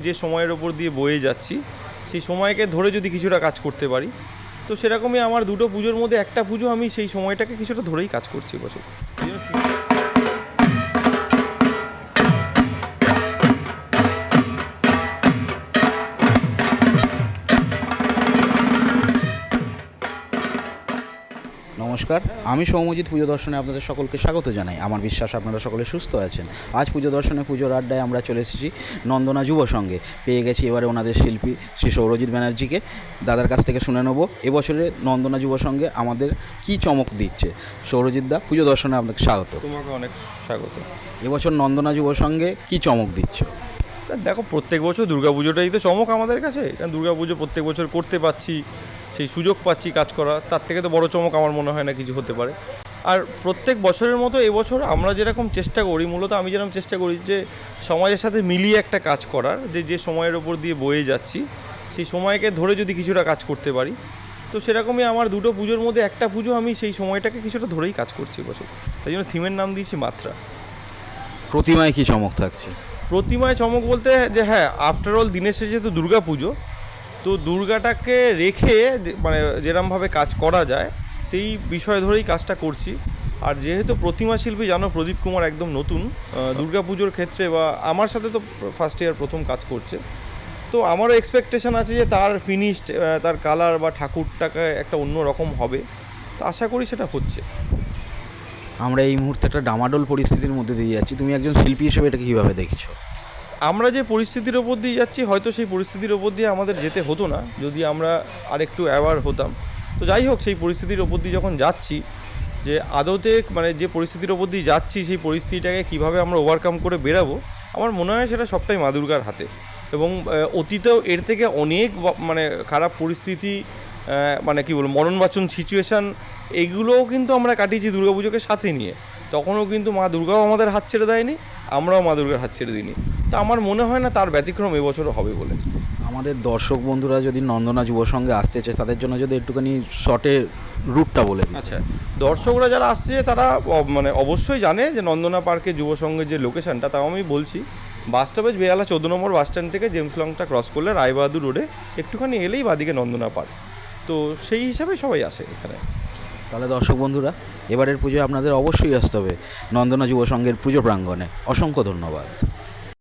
যে সময়ের ওপর দিয়ে বয়ে যাচ্ছি, সেই সময়কে ধরে যদি কিছুটা কাজ করতে পারি, তো সেরকমই আমার দুটো পুজোর মধ্যে একটা পুজো আমি সেই সময়টাকে কিছুটা ধরেই কাজ করছি বছর। নমস্কার আমি সৌমজিৎ পুজো দর্শনে আপনাদের সকলকে স্বাগত জানাই। আমার বিশ্বাস আপনারা সকলে সুস্থ আছেন। আজ পুজো দর্শনে পুজোর আড্ডায় আমরা চলে এসেছি নন্দনা যুব সঙ্গে পেয়ে গেছি এবারে ওনাদের শিল্পী শ্রী সৌরজিৎ ব্যানার্জিকে। দাদার কাছ থেকে শুনে নেব এবছরে নন্দনা যুব সঙ্গে আমাদের কি চমক দিচ্ছে? সৌরজিৎ দা পুজো দর্শনে আপনাকে স্বাগত। তোমাকে অনেক স্বাগত। এবছর নন্দনা যুব সঙ্গে কি চমক দিচ্ছে? দেখো প্রত্যেক বছর দুর্গাপুজোটাই তো চমক আমাদের কাছে। কারণ দুর্গাপুজো প্রত্যেক বছর করতে পারছি। সেই সুযোগ পাচ্ছি কাজ করা তার থেকে তো বড় চমক আমার মনে হয় না কিছু হতে পারে। আর প্রত্যেক বছরের মতো এবছর আমরা যেরকম চেষ্টা করি মূলত আমি যেরকম চেষ্টা করি যে সমাজের সাথে মিলিয়ে একটা কাজ করার যে যে সময়ের ওপর দিয়ে বয়ে যাচ্ছি সেই সময়কে ধরে যদি কিছুটা কাজ করতে পারি তো সেরকমই আমার দুটো পুজোর মধ্যে একটা পুজো আমি সেই সময়টাকে কিছুটা ধরেই কাজ করছি এবছর। তাই জন্য থিমের নাম দিয়েছি মাত্রা। প্রতিমায় কি চমক থাকছে? প্রতিমায় চমক বলতে যে হ্যাঁ আফটার অল দিনের শেষে তো দুর্গা পুজো তো দুর্গাটাকে রেখে মানে যেরমভাবে কাজ করা যায়, সেই বিষয় ধরেই কাজটা করছি। আর যেহেতু প্রতিমা শিল্পী, জানো, প্রদীপ কুমার একদম নতুন দুর্গা পুজোর ক্ষেত্রে বা আমার সাথে তো ফার্স্ট ইয়ার প্রথম কাজ করছে। তো আমারও এক্সপেকটেশন আছে যে তার ফিনিশড তার কালার বা ঠাকুরটাকে একটা অন্য রকম হবে। তো আশা করি সেটা হচ্ছে। আমরা এই মুহূর্তে একটা ডামাডোল পরিস্থিতির মধ্যে দিয়ে যাচ্ছি। তুমি একজন শিল্পী হিসেবে এটাকে কীভাবে দেখছ? আমরা যে পরিস্থিতির ওপর দিয়ে যাচ্ছি, হয়তো সেই পরিস্থিতির ওপর দিয়ে আমাদের যেতে হতো না, যদি আমরা আরেকটু অ্যাওয়ার হতাম। তো যাই হোক, সেই পরিস্থিতির ওপর দিয়ে যখন যাচ্ছি, যে আদতে মানে যে পরিস্থিতির ওপর দিয়ে যাচ্ছি, সেই পরিস্থিতিটাকে কীভাবে আমরা ওভারকাম করে বেরাবো, আমার মনে হয় সেটা সবটাই মা দুর্গার হাতে। এবং অতীতেও এর থেকে অনেক মানে খারাপ পরিস্থিতি মানে কি বলব, মরণবাচন সিচুয়েশান এগুলোও কিন্তু আমরা কাটিয়েছি দুর্গাপুজোকে সাথে নিয়ে। তখনও কিন্তু মা দুর্গাও আমাদের হাত ছেড়ে দেয়নি আমরাও মা দুর্গার হাত ছেড়ে দিইনি। তো আমার মনে হয় না তার ব্যতিক্রম এবছরও হবে বলে। আমাদের দর্শক বন্ধুরা যদি নন্দনা যুব সঙ্গে আসতে চায় তাদের জন্য যদি একটুখানি শর্টে রুটটা বলে আচ্ছা দর্শকরা যারা আসছে তারা মানে অবশ্যই জানে যে নন্দনা পার্কে যুব সংঘের যে লোকেশনটা তাও আমি বলছি বাস স্টপেজ বেহালা চোদ্দ নম্বর বাস স্ট্যান্ড থেকে জেমস লংটা ক্রস করলে রায়বাহাদুর রোডে একটুখানি এলেই বাদিকে নন্দনা পার্ক। তো সেই হিসাবে সবাই আসে এখানে। তাহলে দর্শক বন্ধুরা, এবারের পুজোয় আপনাদের অবশ্যই আসতে হবে নন্দনা যুব সংঘের পুজো প্রাঙ্গণে। অসংখ্য ধন্যবাদ।